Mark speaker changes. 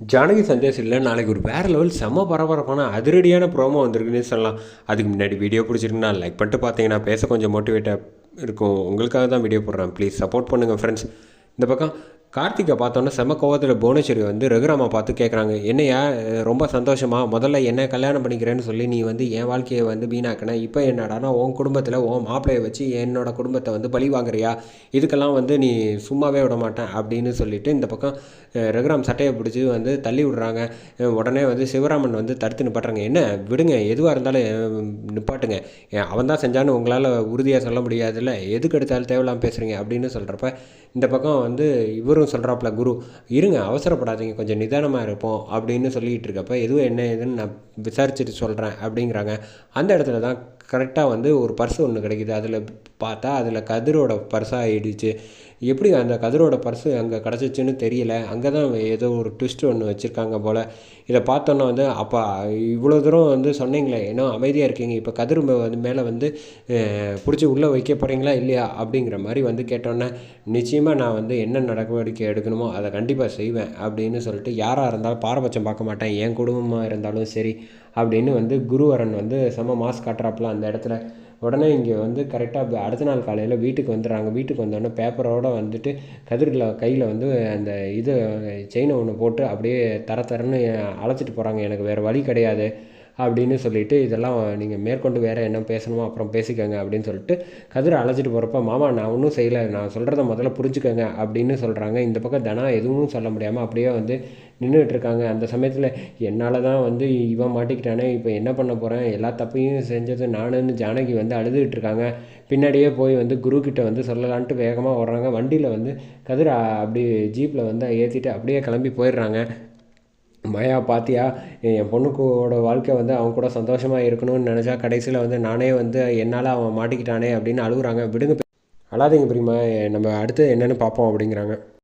Speaker 1: ஜானகி சந்தேஷ் இல்லை நாளைக்கு ஒரு வேறு லெவல் செம பரபரப்பான அதிரடியான ப்ரோமோ வந்திருக்குன்னு சொல்லலாம். அதுக்கு முன்னாடி வீடியோ பிடிச்சிருக்குன்னா லைக் பண்ணிட்டு பார்த்தீங்கன்னா பேச கொஞ்சம் மோட்டிவேட்டாக இருக்கும். உங்களுக்காக தான் வீடியோ போடுறேன். ப்ளீஸ் சப்போர்ட் பண்ணுங்கள் ஃப்ரெண்ட்ஸ் இந்த பக்கம் கார்த்திகை பார்த்தோன்னே செம கோவத்தில் புவனேஸ்வரி வந்து ரகுராமா பார்த்து கேட்குறாங்க என்னையா ரொம்ப சந்தோஷமா முதல்ல என்ன கல்யாணம் பண்ணிக்கிறேன்னு சொல்லி நீ வந்து என் வாழ்க்கையை வந்து வீணாக்கின. இப்போ என்னடானா உன் குடும்பத்தில் உன் மாப்பிள்ளையை வச்சு என்னோட குடும்பத்தை வந்து பழி வாங்குறியா? இதுக்கெல்லாம் வந்து நீ சும்மாவே விட மாட்டேன் அப்படின்னு சொல்லிட்டு இந்த பக்கம் ரகுராம் சட்டையை பிடிச்சி வந்து தள்ளி விடுறாங்க. உடனே வந்து சிவராமன் வந்து தடுத்து நிப்பாட்டுறாங்க என்ன விடுங்க எதுவாக இருந்தாலும் நிப்பாட்டுங்க. அவன் தான் செஞ்சான்னு உங்களால் உறுதியாக சொல்ல முடியாதுல்ல எதுக்கு எடுத்தாலும் தேவையில்லாமல் பேசுகிறீங்க அப்படின்னு சொல்கிறப்ப இந்த பக்கம் வந்து இவர் இவரும் சொல்கிறாப்புல குரு இருங்க அவசரப்படாதீங்க கொஞ்சம் நிதானமாக இருப்போம் அப்படின்னு சொல்லிகிட்டு இருக்கப்ப எதுவும் என்ன ஏதுன்னு நான் விசாரிச்சுட்டு சொல்கிறேன் அப்படிங்கிறாங்க. அந்த இடத்துல தான் கரெக்டாக வந்து ஒரு பர்ஸ் ஒன்று கிடைக்கிது. அதில் பார்த்தா அதில் கதிரோட பர்ஸாக ஆகிடுச்சு எப்படி அந்த கதிரோட பர்ஸு அங்கே கிடச்சிச்சின்னு தெரியல. அங்கே தான் ஏதோ ஒரு ட்விஸ்ட் ஒன்று வச்சுருக்காங்க போல். இதை பார்த்தோன்னே வந்து அப்போ இவ்வளோ தூரம் வந்து சொன்னீங்களே ஏன்னா அமைதியாக இருக்கீங்க. இப்போ கதிர் வந்து மேலே வந்து பிடிச்சி உள்ளே வைக்க போகிறீங்களா இல்லையா? அப்படிங்கிற மாதிரி வந்து கேட்டோன்னே நிச்சயமாக நான் வந்து என்ன நடவடிக்கை எடுக்கணுமோ அதை கண்டிப்பாக செய்வேன் அப்படின்னு சொல்லிட்டு யாராக இருந்தாலும் பாரபட்சம் பார்க்க மாட்டேன். என் குடும்பமாக இருந்தாலும் சரி அப்படின்னு வந்து குருவரன் வந்து செம மாஸ் காட்டுறாப்புல அந்த இடத்துல. உடனே இங்கே வந்து கரெக்டாக அடுத்த நாள் காலையில் வீட்டுக்கு வந்துடுறாங்க. வீட்டுக்கு வந்தோடனே பேப்பரோடு வந்துட்டு கதிரில் கையில் வந்து அந்த இது செயினை ஒன்று போட்டு அப்படியே தர தரன்னு அழைச்சிட்டு போகிறாங்க எனக்கு வேறு வழி கிடையாது. அப்படின்னு சொல்லிட்டு இதெல்லாம் நீங்கள் மேற்கொண்டு வேறு என்ன பேசணுமோ அப்புறம் பேசிக்கோங்க அப்படின்னு சொல்லிட்டு கதிர் அழைச்சிட்டு போகிறப்ப மாமா நான் ஒன்றும் செய்யலை. நான் சொல்கிறத முதல்ல புரிஞ்சுக்கோங்க அப்படின்னு சொல்கிறாங்க இந்த பக்கம் தனா எதுவும் சொல்ல முடியாமல் அப்படியே வந்து நின்றுட்டு இருக்காங்க. அந்த சமயத்தில் என்னால் தான் வந்து இவன் மாட்டிக்கிட்டானே இப்போ என்ன பண்ண போகிறேன் எல்லா தப்பையும் செஞ்சது நானுன்னு ஜானகி வந்து அழுதுகிட்டு இருக்காங்க. பின்னாடியே போய் வந்து குரு வந்து சொல்லலான்ட்டு வேகமாக ஓடுறாங்க. வண்டியில் வந்து கதிர் அப்படி ஜீப்பில் வந்து ஏற்றிட்டு அப்படியே கிளம்பி போயிடுறாங்க. மயா பாத்தியா என் பொண்ணுக்கோட வாழ்க்கை வந்து அவன் கூட சந்தோஷமாக இருக்கணும்னு நினச்சா கடைசியில் வந்து நானே வந்து என்னால் அவன் மாட்டிக்கிட்டானே அப்படின்னு அழுகுறாங்க. விடுங்க அழாதீங்க பிரியமா நம்ம அடுத்து என்னென்னு பார்ப்போம் அப்படிங்கிறாங்க.